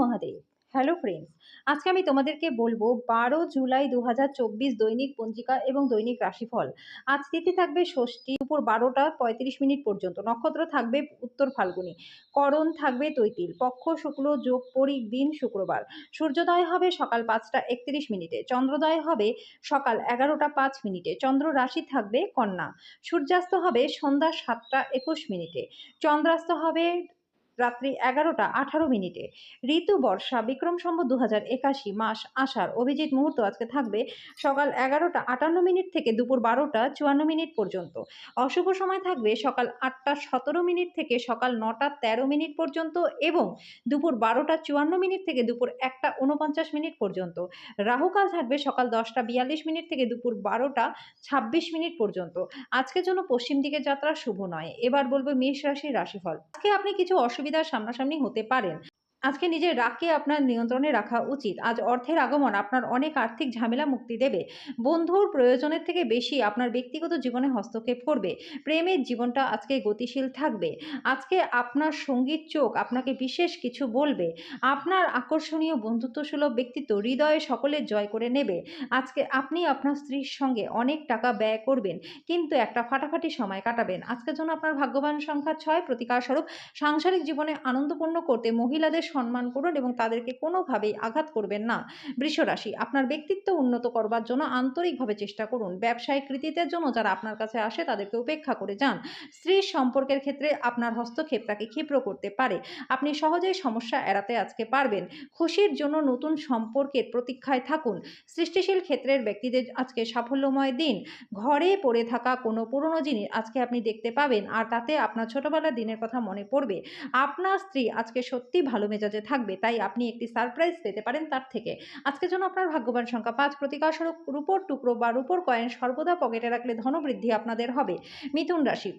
Mahadev. Hello friends আজকে আমি তোমাদেরকে বলব বারো জুলাই দু হাজার চব্বিশ দৈনিক পঞ্জিকা এবং দৈনিক রাশিফল। আজ তিথি থাকবে ষষ্ঠী, দুপুর বারোটা পঁয়ত্রিশ মিনিট পর্যন্ত। নক্ষত্র থাকবে উত্তর ফাল্গুনি। করণ থাকবে তৈতিল। পক্ষ, শুক্ল, যোগ, পরিক, দিন, শুক্রবার। সূর্যোদয় হবে সকাল পাঁচটা একত্রিশ মিনিটে। চন্দ্রোদয় হবে সকাল এগারোটা পাঁচ মিনিটে। চন্দ্র রাশি থাকবে কন্যা। সূর্যাস্ত হবে সন্ধ্যা সাতটা একুশ মিনিটে। চন্দ্রাস্ত হবে রাত্রি এগারোটা আঠারো মিনিটে। ঋতু বর্ষা, বিক্রম সম্বত দু হাজার একাশি মাস আষাঢ়, অভিজিৎ মুহূর্ত আজকে থাকবে সকাল এগারোটা আটান্ন মিনিট থেকে দুপুর বারোটা চুয়ান্ন মিনিট পর্যন্ত। অশুভ সময় থাকবে সকাল আটটা সতেরো মিনিট থেকে সকাল নটা তেরো মিনিট পর্যন্ত এবং দুপুর বারোটা চুয়ান্ন মিনিট থেকে দুপুর একটা উনপঞ্চাশ মিনিট পর্যন্ত। রাহুকাল থাকবে সকাল দশটা বিয়াল্লিশ মিনিট থেকে দুপুর বারোটা ছাব্বিশ মিনিট পর্যন্ত। আজকের জন্য পশ্চিম দিকে যাত্রা শুভ নয়। এবার বলব মেষ রাশির রাশিফল। আজকে আপনি কিছু অসুবিধার সামনাসামনি হতে পারেন। আজকে নিজের রাগকে আপনার নিয়ন্ত্রণে রাখা উচিত। আজ অর্থের আগমন আপনার অনেক আর্থিক ঝামেলা মুক্তি দেবে। বন্ধুর প্রয়োজনের থেকে বেশি আপনার ব্যক্তিগত জীবনে হস্তক্ষেপ করবে। প্রেমের জীবনটা আজকে গতিশীল থাকবে। আজকে আপনার সংগীত চোখ আপনাকে বিশেষ কিছু বলবে। আপনার আকর্ষণীয় বন্ধুত্বসুলভ ব্যক্তিত্ব হৃদয়ে সকলের জয় করে নেবে। আজকে আপনি আপনার স্ত্রীর সঙ্গে অনেক টাকা ব্যয় করবেন, কিন্তু একটা ফাটাফাটি সময় কাটাবেন। আজকের জন্য আপনার ভাগ্যবান সংখ্যা ছয় প্রতিকার স্বরূপ সাংসারিক জীবনে আনন্দপূর্ণ করতে মহিলাদের সম্মান করুন এবং তাদেরকে কোনোভাবেই আঘাত করবেন না। বৃষরাশি, আপনার ব্যক্তিত্ব উন্নত করবার জন্য আন্তরিকভাবে চেষ্টা করুন। ব্যবসায়িক কৃতিত্বের জন্য যারা আপনার কাছে আসে তাদেরকে উপেক্ষা করে যান। স্ত্রীর সম্পর্কের ক্ষেত্রে আপনার হস্তক্ষেপ তাকে ক্ষিপ্র করতে পারে। আপনি সহজেই সমস্যা এড়াতে আজকে পারবেন। খুশির জন্য নতুন সম্পর্কের প্রতীক্ষায় থাকুন। সৃষ্টিশীল ক্ষেত্রের ব্যক্তিদের আজকে সাফল্যময় দিন। ঘরে পড়ে থাকা কোনো পুরনো জিনিস আজকে আপনি দেখতে পাবেন আর তাতে আপনার ছোটবেলার দিনের কথা মনে পড়বে। আপনার স্ত্রী আজকে সত্যি ভালো মেজাজে থাকবে, তাই আপনি একটি সারপ্রাইজ পেতে পারেন তার থেকে। আজকের জন্য আপনার ভাগ্যবান সংখ্যা পাঁচ প্রতিকার স্বরূপ, রূপোর টুকরো বা রূপোর কয়েন সর্বদা পকেটে রাখলে ধনবৃদ্ধি আপনাদের হবে। মিথুন রাশি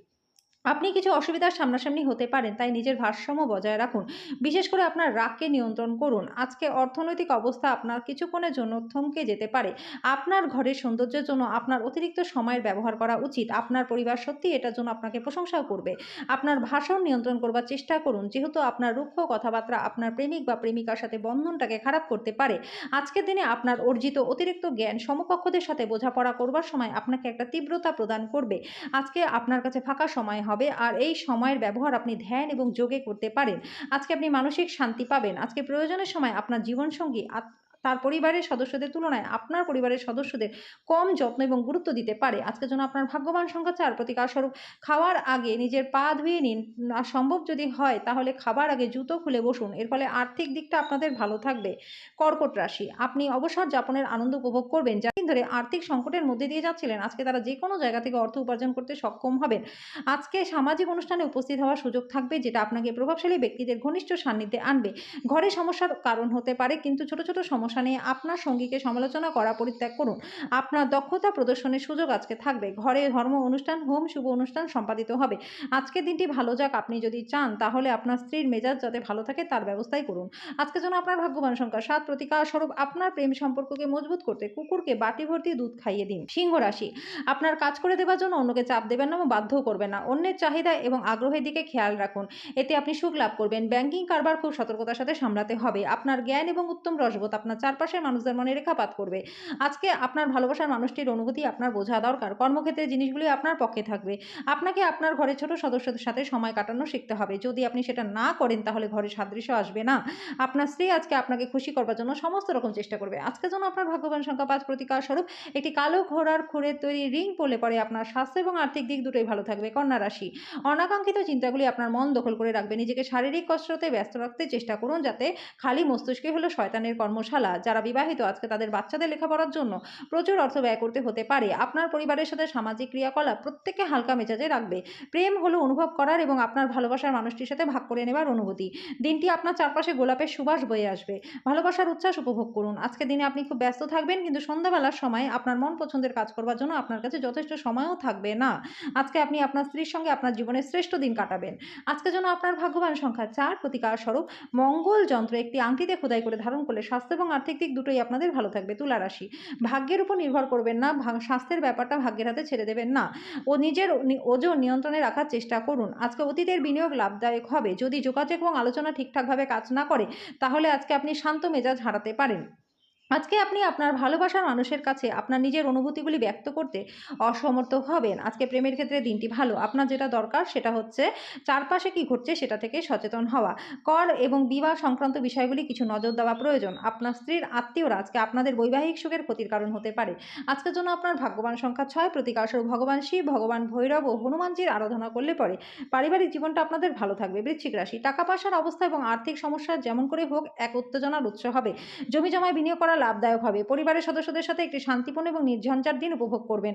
আপনি কিছু অসুবিধার সামনাসামনি হতে পারেন, তাই নিজের ভারসাম্য বজায় রাখুন। বিশেষ করে আপনার রাগকে নিয়ন্ত্রণ করুন। আজকে অর্থনৈতিক অবস্থা আপনার কিছুক্ষণের জন্য থমকে যেতে পারে। আপনার ঘরের সৌন্দর্যের জন্য আপনার অতিরিক্ত সময়ের ব্যবহার করা উচিত। আপনার পরিবার সত্যি এটার জন্য আপনাকে প্রশংসাও করবে। আপনার ভাষণ নিয়ন্ত্রণ করবার চেষ্টা করুন। যেহেতু আপনার রুক্ষ কথাবার্তা আপনার প্রেমিক বা প্রেমিকার সাথে বন্ধনটাকে খারাপ করতে পারে। আজকের দিনে আপনার অর্জিত অতিরিক্ত জ্ঞান সমকক্ষদের সাথে বোঝাপড়া করবার সময় আপনাকে একটা তীব্রতা প্রদান করবে। আজকে আপনার কাছে ফাঁকা সময় হবে আর এই সময়ের ব্যবহার আপনি ধ্যান এবং যোগে করতে পারেন। আজকে আপনি মানসিক শান্তি পাবেন। আজকে প্রয়োজনের সময় আপনার জীবনসঙ্গী তার পরিবারের সদস্যদের তুলনায় আপনার পরিবারের সদস্যদের কম যত্ন এবং গুরুত্ব দিতে পারে। আজকের জন্য আপনার ভাগ্যবান সংখ্যা চার। প্রতিকার স্বরূপ, খাওয়ার আগে নিজের পা ধুয়ে নিন। আর সম্ভব যদি হয়, তাহলে খাবার আগে জুতো খুলে বসুন। এর ফলে আর্থিক দিকটা আপনাদের ভালো থাকবে। কর্কট রাশি, আপনি অবসর যাপনের আনন্দ উপভোগ করবেন। যাদিন ধরে আর্থিক সংকটের মধ্যে দিয়ে যাচ্ছিলেন, আজকে তারা যে কোনো জায়গা থেকে অর্থ উপার্জন করতে সক্ষম হবেন। আজকে সামাজিক অনুষ্ঠানে উপস্থিত হওয়ার সুযোগ থাকবে, যেটা আপনাকে প্রভাবশালী ব্যক্তিদের ঘনিষ্ঠ সান্নিধ্যে আনবে। ঘরে সমস্যার কারণ হতে পারে, কিন্তু ছোট ছোট সমস্যা নিয়ে আপনার সঙ্গীকে সমালোচনা করা পরিত্যাগ করুন। আপনার দক্ষতা প্রদর্শনের সুযোগ আজকে থাকবে। ঘরে ধর্ম অনুষ্ঠান, হোম, শুভ অনুষ্ঠান সম্পাদিত হবে। আজকের দিনটি ভালো যাক, আপনি যদি চান, তাহলে আপনার স্ত্রীর মেজাজ যাতে ভালো থাকে, তার ব্যবস্থাই করুন। আজকে যেন আপনার ভাগ্যবান সংখ্যা। সাত প্রতিকার স্বরূপ আপনার প্রেম সম্পর্ককে মজবুত করতে কুকুরকে বাটি ভর্তি দুধ খাইয়ে দিন। সিংহ রাশি। আপনার কাজ করে দেওয়ার জন্য অন্যকে চাপ দেবেন না, এবং বাধ্যও করবেন না। অন্যের চাহিদা এবং আগ্রহের দিকে খেয়াল রাখুন। এতে আপনি সুখ লাভ করবেন। ব্যাংকিং কারবার খুব সতর্কতার সাথে সামলাতে হবে। আপনার জ্ঞান এবং উত্তম রসবোধ আপনার চারপাশের মানুষদের মনে রেখাপাত করবে। আজকে আপনার ভালোবাসার মানুষটির অনুভূতি আপনার বোঝা দরকার। কর্মক্ষেত্রে জিনিসগুলি আপনার পক্ষে থাকবে। আপনাকে আপনার ঘরে ছোট সদস্যদের সাথে সময় কাটানো শিখতে হবে। যদি আপনি সেটা না করেন, তাহলে ঘরে সাদৃশ্য আসবে না। আপনার স্ত্রী আজকে আপনাকে খুশি করবার জন্য সমস্ত রকম চেষ্টা করবে। আজকের জন্য আপনার ভাগ্যবান সংখ্যা পাঁচ প্রতিকার স্বরূপ, একটি কালো ঘোড়ার খুঁড়ে তৈরি রিং পড়লে পরে আপনার স্বাস্থ্য এবং আর্থিক দিক দুটোই ভালো থাকবে। কন্যা রাশি, অনাকাঙ্ক্ষিত চিন্তাগুলি আপনার মন দখল করে রাখবে। নিজেকে শারীরিক কসরতে ব্যস্ত রাখতে চেষ্টা করুন যাতে খালি মস্তিষ্কে হলো শয়তানের কর্মশালা। যারা বিবাহিত আজকে তাদের বাচ্চাদের লেখাপড়ার জন্য প্রচুর অর্থ ব্যয় করতে হতে পারে। আপনার পরিবারের সাথে সামাজিক ক্রিয়াকলাপ প্রত্যেককে হালকা মেজাজে রাখবে। প্রেম হলো অনুভব করার এবং আপনার ভালোবাসার মানুষটির সাথে ভাগ করে নেবার অনুভূতি। দিনটি আপনার চারপাশে গোলাপের সুবাস বয়ে আসবে। ভালোবাসার উচ্ছ্বাস উপভোগ করুন। আজকে দিনে আপনি খুব ব্যস্ত থাকবেন, কিন্তু সন্ধ্যাবেলার সময় আপনার মন পছন্দের কাজ করবার জন্য আপনার কাছে যথেষ্ট সময়ও থাকবে না। আজকে আপনি আপনার স্ত্রীর সঙ্গে আপনার জীবনের শ্রেষ্ঠ দিন কাটাবেন। আজকে যেন আপনার ভাগ্যবান সংখ্যা চার প্রতিকার স্বরূপ মঙ্গল যন্ত্র একটি আংটিতে খোদাই করে ধারণ করলে স্বাস্থ্য এবং আর্থিক দিক দুটোই আপনাদের ভালো থাকবে, তুলা রাশি। ভাগ্যের উপর নির্ভর করবেন না স্বাস্থ্যের ব্যাপারটা ভাগ্যের হাতে ছেড়ে দেবেন না। ও নিজের ওজন নিয়ন্ত্রণে রাখার চেষ্টা করুন। আজকে অতীতের বিনিয়োগ লাভদায়ক হবে। যদি যোগাযোগ এবং আলোচনা ঠিকঠাকভাবে কাজ না করে, তাহলে আজকে আপনি শান্ত মেজাজ হারাতে পারেন। আজকে আপনি আপনার ভালোবাসার মানুষের কাছে আপনার নিজের অনুভূতিগুলি ব্যক্ত করতে অসমর্থ হবেন। আজকে প্রেমের ক্ষেত্রে দিনটি ভালো। আপনার যেটা দরকার সেটা হচ্ছে চারপাশে কি ঘটছে সেটা থেকে সচেতন হওয়া। কর এবং বিবাহ সংক্রান্ত বিষয়গুলি কিছু নজর দেওয়া প্রয়োজন। আপনার স্ত্রীর আত্মীয়রা আজকে আপনাদের বৈবাহিক সুখের ক্ষতির কারণ হতে পারে। আজকের জন্য আপনার ভাগ্যবান সংখ্যা ছয়। প্রতিকারস্বরূপ ভগবান শিব, ভগবান ভৈরব ও হনুমানজির আরাধনা করলে পরে পারিবারিক জীবনটা আপনাদের ভালো থাকবে। বৃশ্চিক রাশি, টাকা পয়সার অবস্থা এবং আর্থিক সমস্যা যেমন করে হোক, এক উত্তেজনার উৎস হবে। জমি জমায় বিনিয়োগ করা লাভদায়ক হবে। পরিবারের সদস্যদের সাথে একটি শান্তিপূর্ণ এবং নির্ঝঞ্ঝাট দিন উপভোগ করবেন।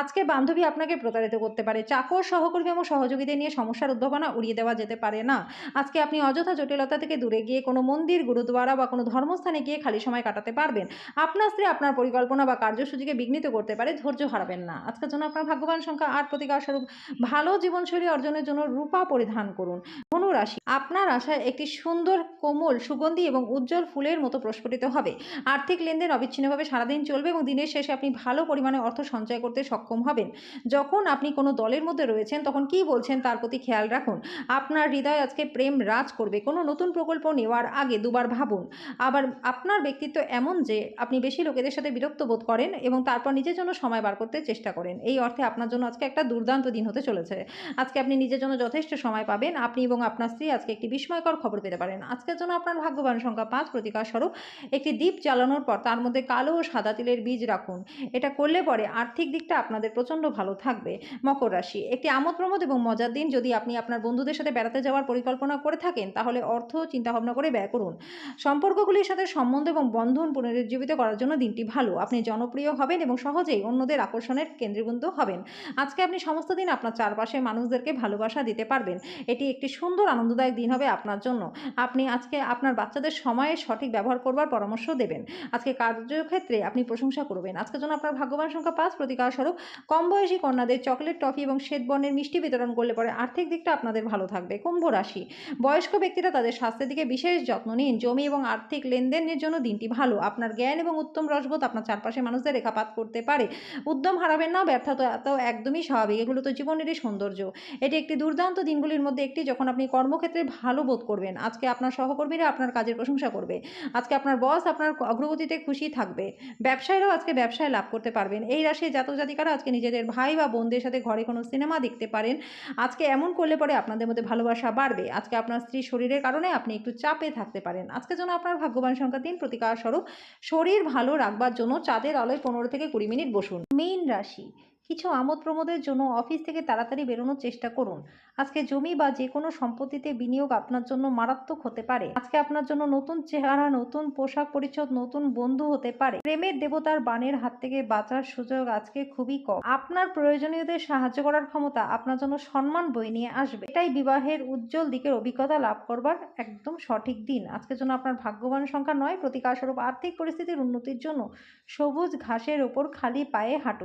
আজকে বান্ধবী আপনাকে প্রতারিত করতে পারে। চাকর, সহকর্মী এবং সহযোগীদের নিয়ে সমস্যার উদ্ভাবনা উড়িয়ে দেওয়া যেতে পারে না। আজকে আপনি অযথা জটিলতা থেকে দূরে গিয়ে কোনো মন্দির গুরুদ্বারা বা কোনো ধর্মস্থানে গিয়ে খালি সময় কাটাতে পারবেন। আপনার স্ত্রী আপনার পরিকল্পনা বা কার্যসূচিকে বিঘ্নিত করতে পারে, ধৈর্য হারাবেন না। আজকের জন্য আপনার ভাগ্যবান সংখ্যা আট প্রতিকার স্বরূপ। ভালো জীবনশৈলী অর্জনের জন্য রূপা পরিধান করুন। ধনু রাশি আপনার আশায় একটি সুন্দর, কোমল, সুগন্ধি এবং উজ্জ্বল ফুলের মতো প্রস্ফুটিত হবে। আর্থিক লেনদেন অবিচ্ছিন্নভাবে সারাদিন চলবে এবং দিনের শেষে আপনি ভালো পরিমাণে অর্থ সঞ্চয় করতে সক্ষম হবেন। যখন আপনি কোনো দলের মধ্যে রয়েছেন, তখন কি বলছেন তার প্রতি খেয়াল রাখুন। আপনার হৃদয় আজকে প্রেম রাজ করবে। কোনো নতুন প্রকল্প নেওয়ার আগে দুবার ভাবুন। আবার আপনার ব্যক্তিত্ব এমন যে, আপনি বেশি লোকেদের সাথে বিরক্ত বোধ করেন এবং তারপর নিজের জন্য সময় বার করতে চেষ্টা করেন। এই অর্থে আপনার জন্য আজকে একটা দুর্দান্ত দিন হতে চলেছে। আজকে আপনি নিজের জন্য যথেষ্ট সময় পাবেন। আপনি এবং আপনার স্ত্রী আজকে একটি বিস্ময়কর খবর পেতে পারেন। আজকের জন্য আপনার ভাগ্যবান সংখ্যা পাঁচ প্রতিকার স্বরূপ। একটি দ্বীপ জ্বালানোর পর তার মধ্যে কালো ও সাদা তিলের বীজ রাখুন। এটা করলে পরে আর্থিক দিকটা আপনাদের প্রচণ্ড ভালো থাকবে। মকর রাশি। একটি আমোদ প্রমোদ এবং মজার দিন যদি আপনি আপনার বন্ধুদের সাথে বেড়াতে যাওয়ার পরিকল্পনা করে থাকেন, তাহলে অর্থ, চিন্তাভাবনা করে ব্যয় করুন। সম্পর্কগুলির সাথে সম্বন্ধ এবং বন্ধন পুনরুজ্জীবিত করার জন্য দিনটি ভালো। আপনি জনপ্রিয় হবেন এবং সহজেই অন্যদের আকর্ষণের কেন্দ্রবিন্দু হবেন। আজকে আপনি সমস্ত দিন আপনার চারপাশের মানুষদেরকে ভালোবাসা দিতে পারবেন। এটি একটি সুন্দর, আনন্দদায়ক দিন হবে আপনার জন্য। আপনি আজকে আপনার বাচ্চাদের সময়ে সঠিক ব্যবহার করবার পরামর্শ দেবেন। আজকে কার্যক্ষেত্রে আপনি প্রশংসা করবেন। আজকের জন্য আপনার ভাগ্যবান সংখ্যা পাঁচ। প্রতিকার স্বরূপ কম বয়সী কন্যাদের চকলেট, টফি এবং শ্বেত বর্ণের মিষ্টি বিতরণ করলে পরে আর্থিক দিকটা আপনাদের ভালো থাকবে। কুম্ভ রাশি, বয়স্ক ব্যক্তিরা তাদের স্বাস্থ্যের দিকে বিশেষ যত্ন নিন। জমি এবং আর্থিক লেনদেনের জন্য দিনটি ভালো। আপনার জ্ঞান এবং উত্তম রসবোধ আপনার চারপাশে মানুষদের রেখাপাত করতে পারে। উদ্যম হারাবেন না, ব্যর্থতা এত একদমই স্বাভাবিক। এগুলো তো জীবনেরই সৌন্দর্য। এটি একটি দুর্দান্ত দিনগুলির মধ্যে একটি যখন আপনি কর্মক্ষেত্রে ভালো বোধ করবেন। আজকে আপনার সহকর্মীরা আপনার কাজের প্রশংসা করবে। আজকে আপনার বস আপনার অগ্রগতিতে খুশি থাকবে। ব্যবসায়ীরাও আজকে ব্যবসায় লাভ করতে পারবেন। এই রাশির জাতক জাতিকারা আজকে নিজেদের ভাই বা বোনদের সাথে ঘরে কোনো সিনেমা দেখতে পারেন। আজকে এমন করলে পরে আপনাদের মধ্যে ভালোবাসা বাড়বে। আজকে আপনার স্ত্রীর শরীরের কারণে আপনি একটু চাপে থাকতে পারেন। আজকে যেন আপনার ভাগ্যবান সংখ্যা তিন প্রতিকার স্বরূপ শরীর ভালো রাখবার জন্য চাঁদের আলোয় পনেরো থেকে কুড়ি মিনিট বসুন। মেইন রাশি কিছু আমোদ প্রমোদের জন্য অফিস থেকে তাড়াতাড়ি বেরোনোর চেষ্টা করুন। আজকে জমি বা যে কোনো সম্পত্তিতে বিনিয়োগ আপনার জন্য মারাত্মক হতে পারে। আজকে আপনার জন্য নতুন চেহারা, নতুন পোশাক পরিচ্ছদ, নতুন বন্ধু হতে পারে। প্রেমের দেবতার বানের হাত থেকে বাঁচার সুযোগ আজকে খুবই কম। আপনার প্রয়োজনীয়দের সাহায্য করার ক্ষমতা আপনার জন্য সম্মান বই নিয়ে আসবে। এটাই বিবাহের উজ্জ্বল দিকের অভিজ্ঞতা লাভ করবার একদম সঠিক দিন। আজকের জন্য আপনার ভাগ্যবান সংখ্যা নয়, প্রতিকারস্বরূপ আর্থিক পরিস্থিতির উন্নতির জন্য সবুজ ঘাসের ওপর খালি পায়ে হাঁটুন।